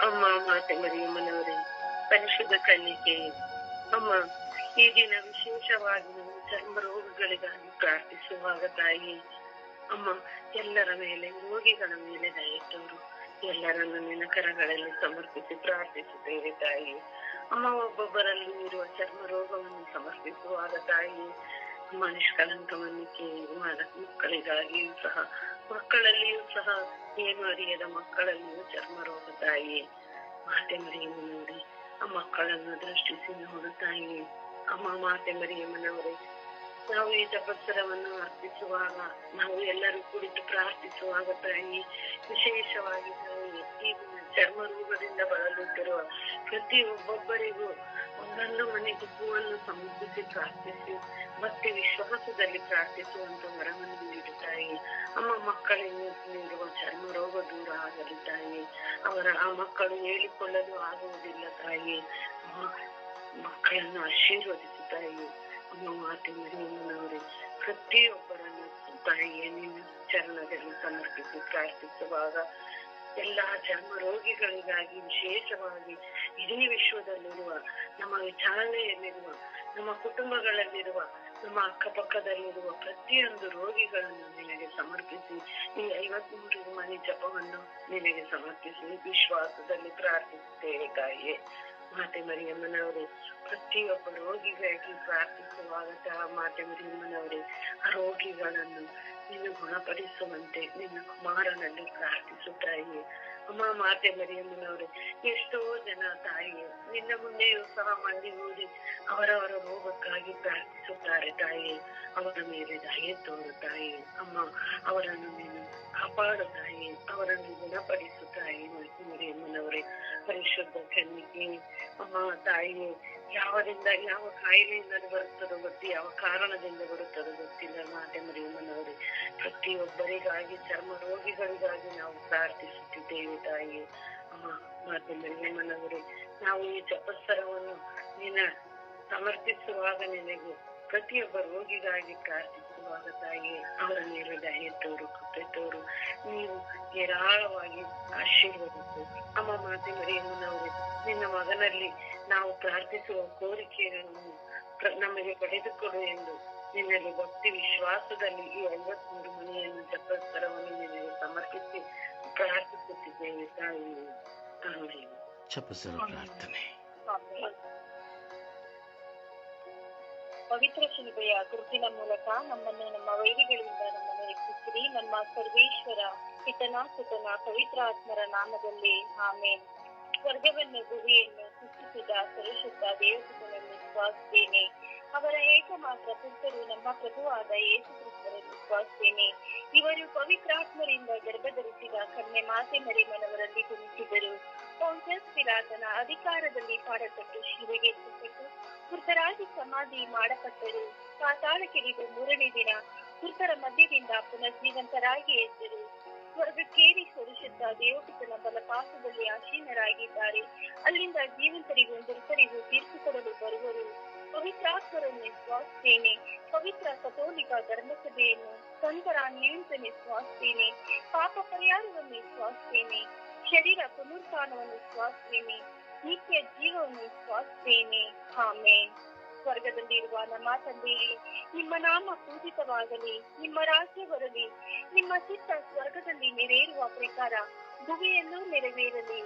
ಅಮ್ಮ ಮಾತೆ ಮರಿಯಮ್ಮನವರೇ, ಪರಿಶುದ್ಧ ಕನ್ನಿಕೆ ಅಮ್ಮ, ಈ ದಿನ ವಿಶೇಷವಾಗಿ ನಾವು ಚರ್ಮ ರೋಗಗಳಿಗಾಗಿ ಪ್ರಾರ್ಥಿಸುವಾಗ ತಾಯಿ, ಅಮ್ಮ, ಎಲ್ಲರ ಮೇಲೆ, ರೋಗಿಗಳ ಮೇಲೆ ದಯತೋರು ಎಲ್ಲರನ್ನು ನಿನ್ನ ಕರಗಳಲ್ಲಿ ಸಮರ್ಪಿಸಿ ಪ್ರಾರ್ಥಿಸುತ್ತೇವೆ ತಾಯಿ. ಅಮ್ಮ, ಒಬ್ಬೊಬ್ಬರಲ್ಲಿ ಇರುವ ಚರ್ಮ ರೋಗವನ್ನು ಸಮರ್ಪಿಸುವಾಗ ತಾಯಿ, ಅಮ್ಮ ನಿಷ್ಕಳಂಕವನ್ನು ಕೇಳಿ ಮಕ್ಕಳಿಗಾಗಿಯೂ ಸಹ ಮಕ್ಕಳಲ್ಲಿಯೂ ಸಹ ಏನು ಅರಿಯದ ಮಕ್ಕಳಲ್ಲಿಯೂ ಚರ್ಮ ರೋಗ ತಾಯಿ ಮಾತೆ ಮರಿಯನ್ನು ನೋಡಿ, ಆ ಮಕ್ಕಳನ್ನು ದೃಷ್ಟಿಸಿ ನೋಡು ತಾಯಿ. ಅಮ್ಮ ಮಾತೆ ಮರಿಯಮ್ಮನವರೇ, ನಾವು ಈ ತಪಸ್ಸರವನ್ನು ಅರ್ಪಿಸುವಾಗ, ನಾವು ಎಲ್ಲರೂ ಕುಳಿತು ಪ್ರಾರ್ಥಿಸುವಾಗ ತಾಯಿ, ವಿಶೇಷವಾಗಿ ತಾಯಿ, ಈ ಚರ್ಮ ರೋಗದಿಂದ ಬಳಲುತ್ತಿರುವ ಪ್ರತಿಯೊಬ್ಬೊಬ್ಬರಿಗೂ ಒಂದೊಂದು ಮನೆಗೆ ಹೂವನ್ನು ಸಮರ್ಪಿಸಿ ಪ್ರಾರ್ಥಿಸಿ, ಮತ್ತೆ ವಿಶ್ವಾಸದಲ್ಲಿ ಪ್ರಾರ್ಥಿಸುವಂತ ವರವನ್ನು ನೀಡು ತಾಯಿ ಅಮ್ಮ ನೀಡುವ ಚರ್ಮ ರೋಗ ದೂರ ಆಗಲಿ ತಾಯಿ ಅವರ ಆ ಮಕ್ಕಳು ಹೇಳಿಕೊಳ್ಳಲು ಆಗುವುದಿಲ್ಲ ತಾಯಿ. ಮಕ್ಕಳನ್ನು ಆಶೀರ್ವದಿಸಿ ತಾಯಿ ಅಮ್ಮ ಮಾತೆ ನೋಡಿ, ಪ್ರತಿಯೊಬ್ಬರನ್ನು ತಾಯಿಯ, ನಿನ್ನ ಚರಣದಲ್ಲಿ ಸಮರ್ಪಿಸಿ ಪ್ರಾರ್ಥಿಸುವಾಗ ಎಲ್ಲಾ ಚರ್ಮ ರೋಗಿಗಳಿಗಾಗಿ ವಿಶೇಷವಾಗಿ ಇಡೀ ವಿಶ್ವದಲ್ಲಿರುವ ನಮ್ಮ ವಿಚಾರಣೆಯಲ್ಲಿರುವ, ನಮ್ಮ ಕುಟುಂಬಗಳಲ್ಲಿರುವ, ನಮ್ಮ ಅಕ್ಕಪಕ್ಕದಲ್ಲಿರುವ ಪ್ರತಿಯೊಂದು ರೋಗಿಗಳನ್ನು ನಿನಗೆ ಸಮರ್ಪಿಸಿ ಈ ಐವತ್ಮೂರು ಮನೆ ಜಪವನ್ನು ನಿನಗೆ ಸಮರ್ಪಿಸಿ, ವಿಶ್ವಾಸದಲ್ಲಿ ಪ್ರಾರ್ಥಿಸುತ್ತೇನೆ ತಾಯಿಯೇ. ಮಾತೆ ಮರಿಯಮ್ಮನವರೇ, ಪ್ರತಿಯೊಬ್ಬ ರೋಗಿಗಾಗಿ ಪ್ರಾರ್ಥಿಸುವಾಗ ಸಹ ಮಾತೆ ಮರಿಯಮ್ಮನವರೇ, ಆ ರೋಗಿಗಳನ್ನು ನೀನು ಗುಣಪಡಿಸುವಂತೆ ನಿನ್ನ ಕುಮಾರನಲ್ಲಿ ಪ್ರಾರ್ಥಿಸುತ್ತಾ ತಾಯಿ ಅಮ್ಮ ಮಾತೆ ಮರಿಯಮ್ಮನವ್ರೆ, ಎಷ್ಟೋ ಜನ ತಾಯಿ ನಿನ್ನ ಮುಂದೆಯೂ ಸಹ ಮಂಡಿ ಊರಿ ಅವರವರ ರೋಗಕ್ಕಾಗಿ ಪ್ರಾರ್ಥಿಸುತ್ತಾರೆ ತಾಯಿ ಅವರ ಮೇಲೆ ದಯೆ ತೋರು ತಾಯಿ ಅಮ್ಮ, ಅವರನ್ನು ನೀನು ಕಾಪಾಡು ತಾಯಿ ಅವರನ್ನು ಗುಣಪಡಿಸು ತಾಯಿ ಮರಿಯಮ್ಮನವರೇ. ಪರಿಶುದ್ಧ ಕಣ್ಣಿಗೆ ಅಮ್ಮ ತಾಯಿ ಯಾವರಿಂದ, ಯಾವ ಕಾಯಿಲೆಯಿಂದ ಬರುತ್ತದೋ ಗೊತ್ತಿ, ಯಾವ ಕಾರಣದಿಂದ ಬರುತ್ತದೋ ಗೊತ್ತಿಲ್ಲ. ಮಾತೆ ಮರಿಯಮ್ಮನವರೇ, ಪ್ರತಿಯೊಬ್ಬರಿಗಾಗಿ, ಚರ್ಮ ರೋಗಿಗಳಿಗಾಗಿ ನಾವು ಪ್ರಾರ್ಥಿಸುತ್ತಿದ್ದೇವೆ ತಾಯಿ ಅಮ್ಮ, ಮಾತೆ ನಾವು ಈ ಚಪಸ್ಸರವನ್ನು ನಿನ್ನ ಸಮರ್ಪಿಸುವಾಗ ನಿನಗೆ ಪ್ರತಿಯೊಬ್ಬ ರೋಗಿಗಾಗಿ ಪ್ರಾರ್ಥಿಸುವಾಗ ತಾಯಿ ಅವರ ಮೇಲೆ ದಯೆ ತೋರು ಕೃಪೆ ತೋರು. ನೀವು ಹೇರಾಳವಾಗಿ ಆಶೀರ್ವದಿಸು. ಅಮ್ಮ ಮಾತೆ ಮರಿಯಮ್ಮನವರೇ ನಿನ್ನ ಮಗನಲ್ಲಿ ನಾವು ಪ್ರಾರ್ಥಿಸುವ ಕೋರಿಕೆಯನ್ನು ನಮಗೆ ಪಡೆದುಕೊಡು ಎಂದು ನಿನ್ನಲ್ಲಿ ಭಕ್ತಿ ವಿಶ್ವಾಸದಲ್ಲಿ ಈ ಐವತ್ಮೂರು ಮನೆಯನ್ನು ಜಪಸ್ತರವನ್ನು ನಿನಗೆ ಸಮರ್ಪಿಸಿ ಪ್ರಾರ್ಥಿಸುತ್ತಿದ್ದೇವೆ ತಾಯಿ. ಪ್ರಾರ್ಥನೆ. ಪವಿತ್ರ ಶಿಲ್ಬೆಯ ಗುರುತಿನ ಮೂಲಕ ನಮ್ಮನ್ನು, ನಮ್ಮ ವೈರಿಗಳಿಂದ ನಮ್ಮನ್ನು ರಕ್ಷಿಸಿರಿ. ನಮ್ಮ ಸರ್ವೇಶ್ವರ ಪಿತನ ಸುತನ ಪವಿತ್ರ ಆತ್ಮರ ನಾಮದಲ್ಲಿ ಆಮೇನ್. ಸ್ವರ್ಗವನ್ನು ಭೂಮಿಯನ್ನು ಸೃಷ್ಟಿಸಿದ ಪರಿಶುದ್ಧ ದೇವಸುತನನ್ನು ವಿಶ್ವಾಸಿದ್ದೇನೆ. ಅವರ ಏಕಮಾತ್ರ ಪುತ್ರರು ನಮ್ಮ ಪ್ರಭುವಾದ ಯೇಸು ಕ್ರಿಸ್ತರನ್ನು ಇವರು ಪವಿತ್ರಾತ್ಮರಿಂದ ಗರ್ಭಧರಿಸಿದ ಕನ್ಯೆ ಮಾತೆ ಮರಿಮನವರಲ್ಲಿ ಗುಣಿಸಿದರು ಪೌಂಟಸ್ ಪಿಲಾತನ ಅಧಿಕಾರದಲ್ಲಿ ಶಿಲೆಗೆ ಎತ್ತಲ್ಪಟ್ಟು ಮೃತರಾಗಿ ಸಮಾಧಿ ಮಾಡಪಟ್ಟರು ಪಾತಾಳಕ್ಕಿಳಿದು ಮೂರನೇ ದಿನ ಮೃತರ ಮಧ್ಯದಿಂದ ಪುನರ್ಜೀವಂತರಾಗಿ ಎದ್ದರು. ಸ್ವರ್ಗಕ್ಕೇರಿ ಸ್ವರಿಸುತ್ತ ದೇವಪಿತನ ಬಲಪಾಸದಲ್ಲಿ ಆಸೀನರಾಗಿದ್ದಾರೆ. ಅಲ್ಲಿಂದ ಜೀವಂತರಿಗೂ ಮೃತರಿಗೂ ತೀರ್ಪು ಕೊಡಲು ಬರುವರು. ಪವಿತ್ರಾತ್ಮರನ್ನು ಸ್ವಾಸ್ತೇನೆ ಪವಿತ್ರ ಕಥೋಲಿಕ ಧರ್ಮಸಭೆಯನ್ನು ಸಂತರ ನಿಯಂತ್ರಣ ಸ್ವಾಸ್ತೇನೆ ಪಾಪ ಪರಿಹಾರವನ್ನು ಸ್ವಾಸ್ತೇನೆ ಶರೀರ ಪುನರುತ್ಥಾನವನ್ನು ವಿಶ್ವಾಸಿಸ್ತೇನೆ ನಿತ್ಯ ಜೀವವನ್ನು ಸ್ವಾಸ್ತೇನೆ ಆಮೆ ಸ್ವರ್ಗದಲ್ಲಿರುವ ನಮ್ಮ ತಂದೆಯೇ ನಿಮ್ಮ ನಾಮ ಪೂಜಿತವಾಗಲಿ, ನಿಮ್ಮ ರಾಜ್ಯ ಬರಲಿ, ನಿಮ್ಮ ಚಿತ್ತ ಸ್ವರ್ಗದಲ್ಲಿ ನೆರವೇರುವ ಪ್ರಕಾರ ಭುವಿಯಲ್ಲೂ ನೆರವೇರಲಿ.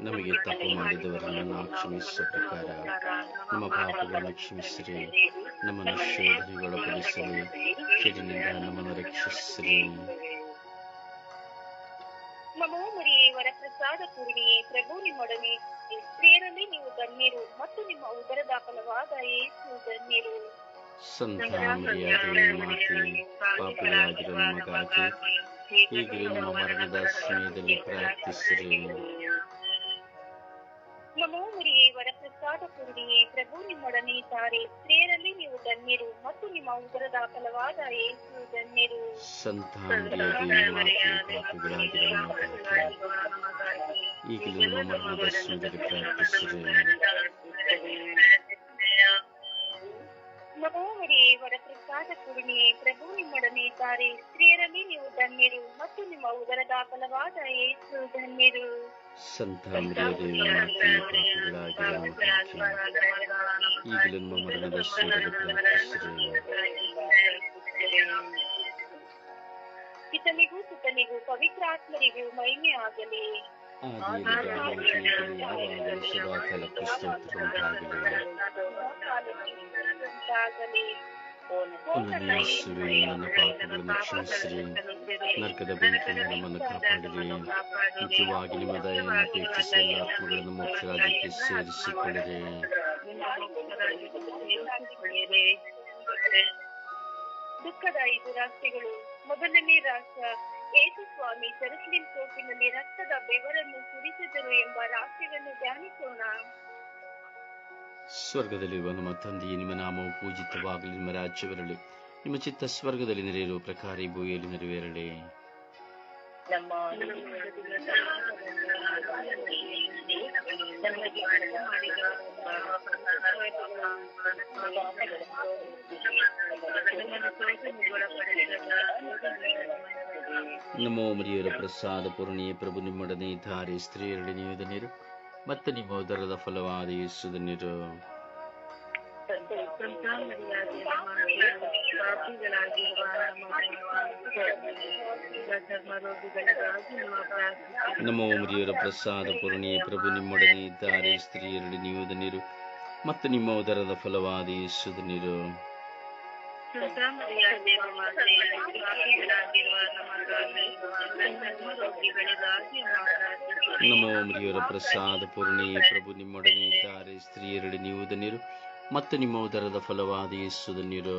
ನಮಗೆ ತಪ್ಪು ಮಾಡಿದವರನ್ನು ಕ್ಷಮಿಸುವ ಪ್ರಕಾರ ನಮ್ಮ ಪಾಪಗಳನ್ನು ಕ್ಷಮಿಸಿರಿ, ನಮ್ಮನ್ನು ಶೋಧನೆಗೊಳಪಡಿಸಿರಿ ಕೆಡಿನಿಂದ ನಮ್ಮನ್ನು ರಕ್ಷಿಸಿರಿ. ನಮೋ ಮರಿಯೇ ವರಪ್ರಸಾದ ಪೂರ್ಣಿಯೇ ಪ್ರಭು ನಿಮ್ಮೊಡನೆ. ಸ್ತ್ರೀಯರಲ್ಲಿ ನೀವು ಧನ್ಯರು ಮತ್ತು ನಿಮ್ಮ ಉದರದ ಫಲವಾದ ಏಸು ಧನ್ಯರು. ಸಂತಾನಮರಿಯಾದ ಮಾತೆ ಪಾಪಿಗಳಾಗಿರೋ ನಮಗಾಗಿ ಈಗಲೂ ನಮ್ಮ ಮರಣದ ಸಮಯದಲ್ಲಿ ಪ್ರಾರ್ಥಿಸಿರಿ. ಪೂರ್ಣಿಯೇ ಪ್ರಭು ನಿಮ್ಮೊಡನೆ ಇದ್ದಾರೆ. ಸ್ತ್ರೀಯರಲ್ಲಿ ನೀವು ಧನ್ಯರು ಮತ್ತು ನಿಮ್ಮ ಉದರದ ಫಲವಾದ ಯೇಸು ಧನ್ಯರು. ಈಗಲೂ ನಮ್ಮ ಮರಣದ ವರಪ್ರಸಾದ ಪೂರ್ಣಿಯೇ ಪ್ರಭು ನಿಮ್ಮೊಡನೆ ಇದ್ದಾರೆ. ಸ್ತ್ರೀಯರಲ್ಲಿ ನೀವು ಧನ್ಯರು ಮತ್ತು ನಿಮ್ಮ ಉದರದ ಫಲವಾದ ಏಸು ಧನ್ಯರು. ಸಂತ ಮರಿಯರೇ ಪಾಪಿಗಳಾಗಿರುವ ಈಗಲೂ ನಮ್ಮ ಮರಣದ ಸಮಯದಲ್ಲಿ ಪಿತನಿಗೂ ಸುತನಿಗೂ ಪವಿತ್ರಾತ್ಮರಿಗೂ ಮಹಿಮೆ ಆಗಲಿ ಆದಿಯಲ್ಲಿ ಯಾವಾಗಲೂ ಸದಾಕಾಲ ಕೃಷ್ಣಾಗಲಿ ಉಂಟಾಗಲಿ ಯೇಸುವೆ ನನ್ನ ಪಾಪಗಳನ್ನು ಕ್ಷಮಿಸಿರಿ. ನರಕದ ಬೆಂಕಿಯಿಂದ ನಮ್ಮನ್ನು ಕಾಪಾಡಿರಿ. ನಿಜವಾಗಿ ನಿಮ್ಮ ದಯೆಯನ್ನು ಅಪೇಕ್ಷಿಸಿ ಆತ್ಮಗಳನ್ನು ಮೋಕ್ಷ ರಾಜ್ಯಕ್ಕೆ ಸೇರಿಸಿಕೊಳ್ಳಿರಿ. ದುಃಖದ ಐದು ರಾಷ್ಟ್ರಗಳು ಮೊದಲನೇ ರಾಷ್ಟ್ರ ಏಸು ಸ್ವಾಮಿ ಜೆರುಸಲೇಂ ಕೋಪಿನಲ್ಲಿ ರಕ್ತದ ಬೆವರನ್ನು ಸುರಿಸಿದರು ಎಂಬ ರಾಷ್ಟ್ರವನ್ನು ಧ್ಯಾನಿಸೋಣ. ಸ್ವರ್ಗದಲ್ಲಿರುವ ನಮ್ಮ ತಂದೆಯೇ ನಿಮ್ಮ ನಾಮವು ಪೂಜಿತವಾಗಲಿ ನಿಮ್ಮ ರಾಜ್ಯ ಬರಲಿ ನಿಮ್ಮ ಚಿತ್ತ ಸ್ವರ್ಗದಲ್ಲಿ ನೆರೆಯಲು ಪ್ರಕಾರಿ ಭೂಮಿಯಲ್ಲಿ ನೆರವೇರಲಿ. ನಮೋ ಮರಿಯರ ಪ್ರಸಾದ ಪೂರ್ಣಿಯೇ ಪ್ರಭು ನಿಮ್ಮೊಡನೆ ಧಾರೆ ಸ್ತ್ರೀಯರಲ್ಲಿ ಧನ್ಯರು ಮತ್ತು ನಿಮ್ಮ ಉದರದ ಫಲವಾದ ಯೇಸುದ ನೀರು. ನಮ್ಮ ಮರಿಯರ ಪ್ರಸಾದ ಪೂರ್ಣಿಯ ಪ್ರಭು ನಿಮ್ಮೊಡನೆ ಇದ್ದಾರೆ ಸ್ತ್ರೀಯರಡಿ ನೀವು ಧನ್ಯರು ಮತ್ತು ನಿಮ್ಮ ಉದರದ ಫಲವಾದ ಯೇಸು ಧನ್ಯರು ನಮೋ ಮರಿಯರ ಪ್ರಸಾದ ಪೂರ್ಣಿ, ಪ್ರಭು ನಿಮ್ಮೊಡನೆ ಇದ್ದಾರೆ ಸ್ತ್ರೀಯರಡಿ ನೀವು ಧನ್ಯರು, ಮತ್ತು ನಿಮ್ಮ ಉದರದ ಫಲವಾದ ಯೇಸು ಧನ್ಯರು.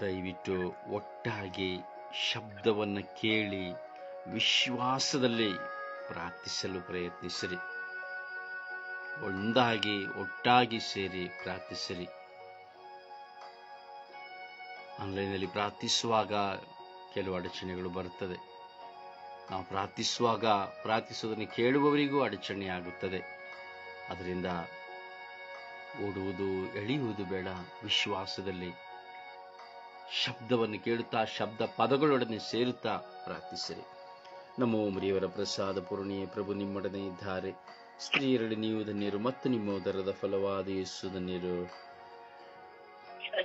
ದಯವಿಟ್ಟು ಒಟ್ಟಾಗಿ ಶಬ್ದವನ್ನು ಕೇಳಿ ವಿಶ್ವಾಸದಲ್ಲಿ ಪ್ರಾರ್ಥಿಸಲು ಪ್ರಯತ್ನಿಸಿರಿ. ಒಂದಾಗಿ ಒಟ್ಟಾಗಿ ಸೇರಿ ಪ್ರಾರ್ಥಿಸಿರಿ. ಆನ್ಲೈನಲ್ಲಿ ಪ್ರಾರ್ಥಿಸುವಾಗ ಕೆಲವು ಅಡಚಣೆಗಳು ಬರುತ್ತದೆ. ನಾವು ಪ್ರಾರ್ಥಿಸುವಾಗ ಪ್ರಾರ್ಥಿಸುವುದನ್ನು ಕೇಳುವವರಿಗೂ ಅಡಚಣೆ ಆಗುತ್ತದೆ ಅದರಿಂದ ಓಡುವುದು, ಎಳೆಯುವುದು ಬೇಡ. ವಿಶ್ವಾಸದಲ್ಲಿ ಶಬ್ದವನ್ನು ಕೇಳುತ್ತಾ, ಶಬ್ದ ಪದಗಳೊಡನೆ ಸೇರುತ್ತಾ ಪ್ರಾರ್ಥಿಸಿರಿ. ನಮೋ ಮರಿಯವರ ಪ್ರಸಾದ ಪೂರ್ಣಿಯೇ ಪ್ರಭು ನಿಮ್ಮೊಡನೆ ಇದ್ದಾರೆ. ಸ್ತ್ರೀಯರಲ್ಲಿ ನೀವು ಧನ್ಯರು ಮತ್ತು ನಿಮ್ಮ ಉದರದ ಫಲವಾದ ಯೇಸು ಧನ್ಯರು.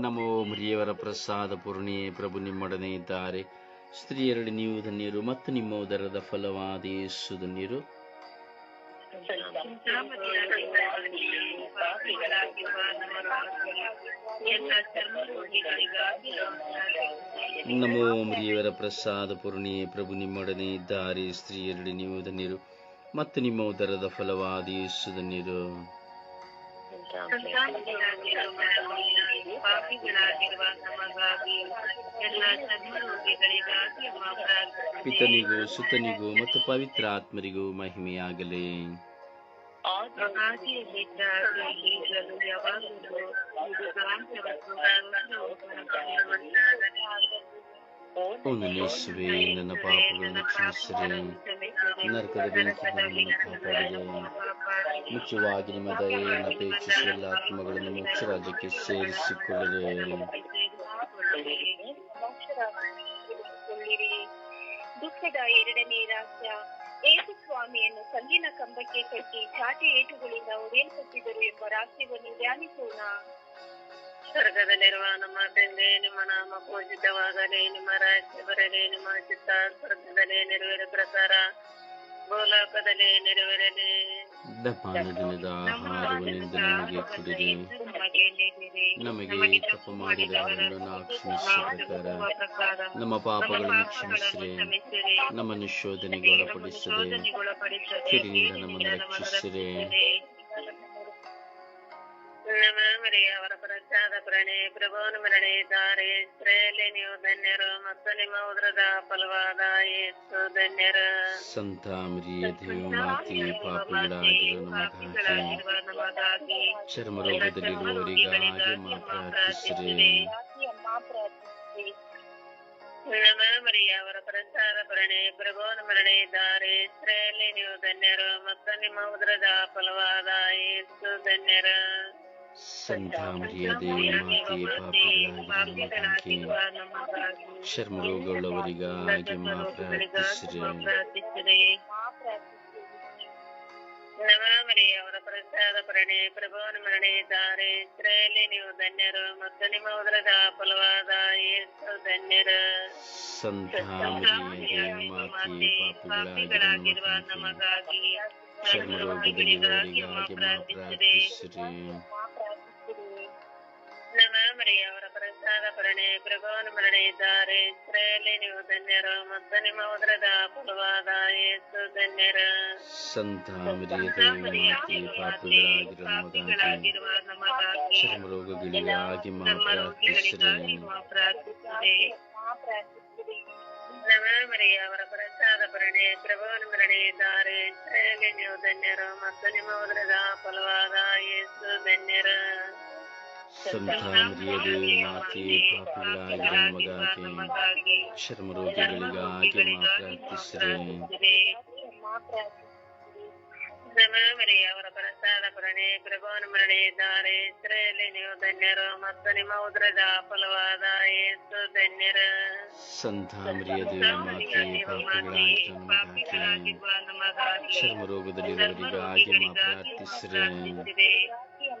ನಮೋ ಮರಿಯವರ ಪ್ರಸಾದ ಪೂರ್ಣಿಯೇ ಪ್ರಭು ನಿಮ್ಮೊಡನೆ ಇದ್ದಾರೆ. ಸ್ತ್ರೀಯರಲ್ಲಿ ನೀವು ಧನ್ಯರು ಮತ್ತು ನಿಮ್ಮ ಉದರದ ಫಲವಾದ ಧನ್ಯರು. ನಮೋ ಮರಿಯವರ ಪ್ರಸಾದ ಪೂರ್ಣಿ ಪ್ರಭು ನಿಮ್ಮೊಡನೆ ಇದ್ದಾರೆ ಸ್ತ್ರೀಯರಡಿ ನೀವು ಧನ್ಯರು ಮತ್ತು ನಿಮ್ಮ ಉದರದ ಫಲವಾದ ಯೇಸು ಧನ್ಯರು. ಪಿತನಿಗೂ ಸುತನಿಗೂ ಮತ್ತು ಪವಿತ್ರ ಆತ್ಮರಿಗೂ ಮಹಿಮೆಯಾಗಲಿ. Baadhi ya vitabu vilivyotolewa Onun na ಪಾಪಗಳನ್ನು ಕ್ಷಮಿಸಿರಿ ನರಕದ ಬೆಂಕಿಯನ್ನು ಕಾಪಾಡಿರಿ ಮುಖ್ಯವಾಗಿ ನಿಮ್ಮ ದಯೆಯನ್ನು ಅಪೇಕ್ಷಿಸಿ ಎಲ್ಲ ಆತ್ಮಗಳನ್ನು ಮೋಕ್ಷ ರಾಜ್ಯಕ್ಕೆ ಸೇರಿಸಿಕೊಳ್ಳಿರಿ ದುಃಖದ ಎರಡನೇ ರಾಜ್ಯ ಏಸು ಸ್ವಾಮಿಯನ್ನು ಕಲ್ಲಿನ ಕಂಬಕ್ಕೆ ಕಟ್ಟಿ ಚಾಟಿ ಏಟುಗಳಿಂದ ಒಡೆಯಲ್ಪಟ್ಟಿದ್ದರು ಎಂಬ ರಹಸ್ಯವನ್ನು ಧ್ಯಾನಿಸೋಣ. ಸ್ವರ್ಗದಲ್ಲಿರುವ ನಮ್ಮ ತಂದೆ, ನಿಮ್ಮ ನಾಮ ಪೂಜಿತವಾಗಲಿ, ನಿಮ್ಮ ರಾಜ್ಯ ಬರಲಿ, ನಿಮ್ಮ ಚಿತ್ತ ಸ್ವರ್ಗದಲ್ಲಿ ನೆರವೇರ ಪ್ರಕಾರ ಭೂಲೋಕದಲ್ಲಿ ನೆರವೇರಲಿ. ನಮ್ಮ ದಿನದ ಆಹಾರವನ್ನಿಂದ ನಮಗೆ ಕೊಡಿರಿ ನಮಗೆ ತಪ್ಪು ಮಾಡಿದವರನ್ನು ನಾವು ಕ್ಷಮಿಸುವ ಪ್ರಕಾರ ನಮ್ಮ ಪಾಪಗಳನ್ನು ಕ್ಷಮಿಸಿರಿ ನಮ್ಮನ್ನು ಶೋಧನೆಗೆ ಒಳಪಡಿಸಿರಿ. ಕಿಡಿನಿಂದ ನಮ್ಮನ್ನು ರಕ್ಷಿಸಿರಿ. ಮರಿಯ ಅವರ ಪ್ರಸಾದ ಪ್ರಣೆ ಪ್ರಭುವನ ಮರಣೆ ಇದ್ದಾರೆ ಸ್ತ್ರೀಯಲ್ಲಿ ನೀವು ಧನ್ಯರು ಮತ್ತು ನಿಮ್ಮ ಉದ್ರದ ಫಲವಾದ ಯೇಸು ಧನ್ಯರು ಸಂತ ಮರಿಯ ದೇವಮಾತೆ ಪಾಪಿಗಳಾಗಿರುವ ನಮಗಾಗಿ ನಮಗಾಗಿ ಚರ್ಮ ರೋಗದಲ್ಲಿರುವವರಿಗಾಗಿ ಮಾತ್ರ ಪ್ರಾರ್ಥಿಸಿರಿ. ನಮ ಮರಿಯ ಅವರ ಪ್ರಸಾದ ಪ್ರಣೆ ಪ್ರಭುವನ ಮರಣೆ ಇದ್ದಾರೆ ಸ್ತ್ರೀಯಲ್ಲಿ ನೀವು ಧನ್ಯರು ಮತ್ತು ನಿಮ್ಮ ಉದ್ರದ ಫಲವಾದ ಯೇಸು ಧನ್ಯರು ಸಂತ ಮರಿಯ ದೇವಮಾತೆ ಪಾಪಿಗಳಾಗಿರುವ ನಮಗಾಗಿ ಚರ್ಮ ರೋಗವುಳ್ಳವರಿಗಾಗಿ ಮಾ ಪ್ರಾರ್ಥಿಸಿರಿ ಪ್ರಾರ್ಥಿಸಿರಿ ಅಮ್ಮ ಪ್ರಾರ್ಥಿಸಿರಿ ನಮ ಮರಿಯ ಅವರ ಪ್ರಸಾದ ಪ್ರಣೆ ಪ್ರಭುವನ ಮರಣೆ ಇದ್ದಾರೆ ಸ್ತ್ರೀಯಲ್ಲಿ ನೀವು ಧನ್ಯರು ಮತ್ತು ನಿಮ್ಮ ಉದರದ ಫಲವಾದ ಯೇಸು ಧನ್ಯರು ಸಂತ ಮರಿಯ ದೇವಮಾತೆ ಪಾಪಿಗಳಾಗಿರುವ ನಮಗಾಗಿ ಚರ್ಮ ರೋಗದಲ್ಲಿರುವವರಿಗಾಗಿ ನಮ ಮರಿಯ ಅವರ ಪ್ರಸಾದ ಪ್ರಣೆ ಪ್ರಭುವನ ಮರಣೆ ಇದ್ದಾರೆ ಸ್ತ್ರೀಯಲ್ಲಿ ನೀವು ಧನ್ಯರು ಮತ್ತು ನಿಮ್ಮ ಉದರದ ಫಲವಾದ ಯೇಸು ಧನ್ಯರು ಸಂತ ಮರಿಯ ದೇವಮಾತೆ ಪಾಪಿಗಳಾಗಿರುವ ನಮಗಾಗಿ ಚರ್ಮ ರೋಗಗಳಿಗಾಗಿ ಮಾ ಪ್ರಾರ್ಥಿಸಿರಿ ಪ್ರಾರ್ಥಿಸಿರಿ ಅಮ್ಮ ಪ್ರಾರ್ಥಿಸಿರಿ ನಮ ಮರಿಯ ಅವರ ಪ್ರಸಾದ ಪ್ರಣೆ ಪ್ರಭುವನ ಮರಣೆ ಇದ್ದಾರೆ ಸ್ತ್ರೀಯಲ್ಲಿ ನೀವು ಧನ್ಯರು ಮತ್ತು ನಿಮ್ಮ ಉದರದ ಫಲವಾದ ಯೇಸು ಧನ್ಯರು ಸಂತ ಮರಿಯ ದೇವಮಾತೆ ಪಾಪಿಗಳಾಗಿರುವ ನಮಗಾಗಿ ಚರ್ಮ ರೋಗಗಳಿಗಾಗಿ ಮಾ ಪ್ರಾರ್ಥಿಸಿರಿ ಅಮ್ಮ ಪ್ರಾರ್ಥಿಸಿರಿ ನಮ ಮರಿಯ ಅವರ ಪ್ರಸಾದ ಪ್ರಣೆ ಪ್ರಭುವನ ಮರಣೆ ಇದ್ದಾರೆ ಸ್ತ್ರೀಯಲ್ಲಿ ನೀವು ಧನ್ಯರು ಮತ್ತು ನಿಮ್ಮ ಉದರದ ಫಲವಾದ ಯೇಸು ಧನ್ಯರು ಸಂತ ಮರಿಯ ದೇವಮಾತೆ ಪಾಪಿಗಳಾಗಿರುವ ನಮಗಾಗಿ ಚರ್ಮ ರೋಗದಲ್ಲಿರುವವರಿಗಾಗಿ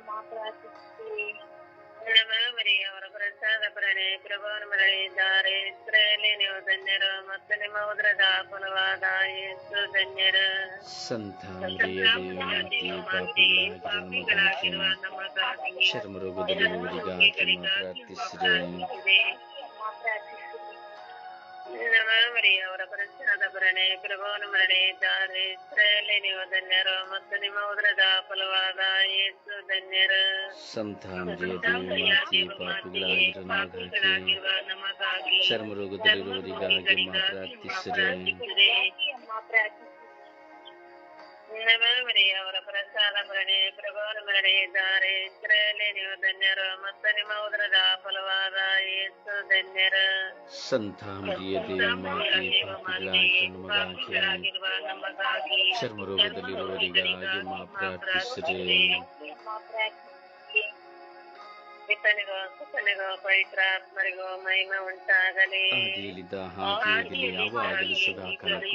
ಮಾ ಪ್ರಾರ್ಥಿಸಿರಿ ಅಮ್ಮ ಪ್ರಾರ್ಥಿಸಿರಿ ನಮ ಮರಿಯ ಅವರ ಪ್ರಸಾದ ಪ್ರಣೆ ಪ್ರಭುವನ ಮರಣೆ ಇದ್ದಾರೆ ಸ್ತ್ರೀಯಲ್ಲಿ ನೀವು ಧನ್ಯರು ಮತ್ತು ನಿಮ್ಮ ಉದರದ ಫಲವಾದ ಯೇಸು ಧನ್ಯರು ಸಂತ ಮರಿಯ ದೇವಮಾತೆ ಪಾಪಿಗಳಾಗಿರುವ ನಮಗಾಗಿ ಚರ್ಮ ರೋಗದಲ್ಲಿರುವವರಿಗಾಗಿ ಮಾ ಪ್ರಾರ್ಥಿಸಿರಿ ಅಮ್ಮ ಪ್ರಾರ್ಥಿಸಿರಿ ನಮ ಮರಿಯ ಅವರ ಪ್ರಸಾದ ಪ್ರಣೆ ಪ್ರಭುವನ ಮರಣೆ ಇದ್ದಾರೆ ಸ್ತ್ರೀಯಲ್ಲಿ ನೀವು ಧನ್ಯರು ಮತ್ತು ನಿಮ್ಮ ಉದರದ ಫಲವಾದ ಯೇಸು ಧನ್ಯರು ಸಂತ ಮರಿಯ ದೇವಮಾತೆ ಪಾಪಿಗಳಾಗಿರುವ ನಮಗಾಗಿ ನಮಗಾಗಿ ಚರ್ಮ ರೋಗದಲ್ಲಿರುವವರಿಗಾಗಿ ಮಾ ಪ್ರಾರ್ಥಿಸಿರಿ ಅಮ್ಮ ಪ್ರಾರ್ಥಿಸಿರಿ ನಮ ಮರಿಯ ಅವರ ಪ್ರಸಾದ ಪ್ರಣೆ ಪ್ರಭುವನ ಮರಣೆ ಇದ್ದಾರೆ ಸ್ತ್ರೀಯಲ್ಲಿ ನೀವು ಧನ್ಯರು ಮತ್ತು ನಿಮ್ಮ ಉದರದ ಫಲವಾದ ಯೇಸು ಧನ್ಯರು ಸಂತ ಮರಿಯ ದೇವಮಾತೆ ಪಾಪಿಗಳಾಗಿರುವ ನಮಗಾಗಿ ನಮಗಾಗಿ ಚರ್ಮ ರೋಗದಲ್ಲಿರುವವರಿಗಾಗಿ ಮಾ ಪ್ರಾರ್ಥಿಸಿರಿ ಮಹಿಮೆ ಉಂಟಾಗಲಿ ಆದಿಯಲ್ಲಿದ್ದ ಇರಲಿ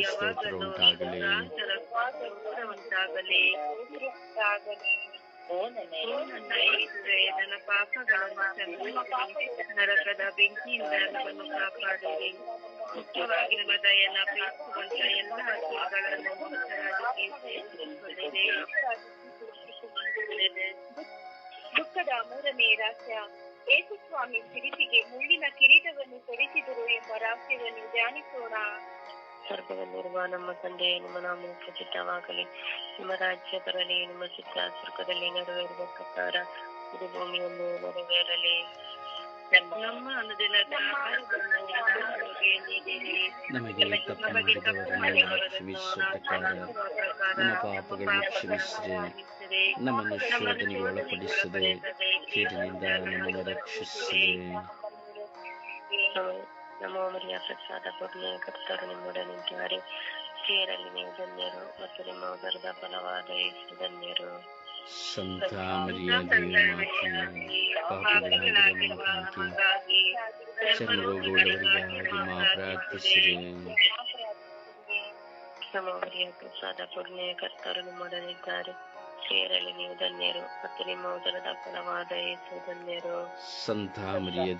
ಯಾವಾಗಲೂ ಉಂಟಾಗಲಿ. ನನ್ನ ಪಾಪಗಳನ್ನು. ನರಕದ ಬೆಂಕಿಯಿಂದ ನಮ್ಮನ್ನು ಕಾಪಾಡಿರಿ ಮುಖ್ಯವಾಗಿ ದಯನ ಪ್ರೀತಿಸುವಂತ ಎಲ್ಲ ಆತ್ಮಗಳನ್ನು. ದುಃಖದ ಮೂರನೇ ರಹಸ್ಯ ಯೇಸು ಸ್ವಾಮಿ ಸಿರಿಸಿಗೆ ಮುಳ್ಳಿನ ಕಿರೀಟವನ್ನು ತೊಡಿಸಿದರು ಎಂಬ ರಹಸ್ಯವನ್ನು ಧ್ಯಾನಿಸೋಣ ಸ್ವರ್ಗದಲ್ಲಿರುವ ನಮ್ಮ ತಂದೆ ನಿಮ್ಮ ನಾಮ ಪೂಜಿತವಾಗಲಿ ನಿಮ್ಮ ರಾಜ್ಯ ಬರಲಿ ನಿಮ್ಮ ಚಿತ್ತ ಸ್ವರ್ಗದಲ್ಲಿ ನೆರವೇರುವ ಪ್ರಕಾರ ಇದು ಭೂಮಿಯನ್ನು ನೆರವೇರಲಿ. ನಮ್ಮ ಅನುದಿನದ ನಮಗೆ ನಮ್ಮನ್ನು ಶೋಧನೆಗೆ ಒಳಪಡಿಸದೆ ಕೀಡಿನಿಂದ ನಮ್ಮನ್ನು ರಕ್ಷಿಸಿರಿ ನಮ್ಮ ಮರಿಯ ಪ್ರಸಾದ ಪೂರ್ಣ ಕರ್ತರು ನಿಮ್ಮೊಡನಿದ್ದಾರೆ ಸ್ತ್ರೀಯರಲ್ಲಿ ನೀವು ಧನ್ಯರು ಮತ್ತು ನಿಮ್ಮ ಉದರದ ಫಲವಾದ ಯೇಸು ಧನ್ಯರು. ಸಂತ ಮರಿಯ ದೇವಮಾತೆ ಪಾಪಿಗಳಾಗಿರುವ ನಮಗಾಗಿ ಚರ್ಮ ರೋಗವುಳ್ಳವರಿಗಾಗಿ ಮಾ ಪ್ರಾರ್ಥಿಸಿರಿ ನಮ್ಮ ಮರಿಯ ಪ್ರಸಾದ ಪೂರ್ಣೆಯ ಕರ್ತರು ನಿಮ್ಮೊಡನಿದ್ದಾರೆ ಸೇರಲಿ ನೀವು ಧನ್ಯರು ಮತ್ತು ನಿಮ್ಮ ಉದರದ ಫಲವಾದ ಯೇಸು ಧನ್ಯರು. ಸಂತ ಮರಿಯ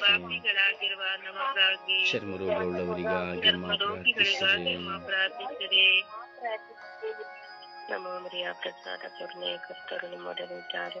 ಪಾಪಿಗಳಾಗಿರುವ ನಮಗಾಗಿ ಚರ್ಮರೋಗವುಳ್ಳವರಿಗಾಗಿ ನಮ್ಮ ಮರಿಯ ಪ್ರಸಾದ ಪೂರ್ಣೆಯ ಕರ್ತರು ನಿಮ್ಮೊಡನಿದ್ದಾರೆ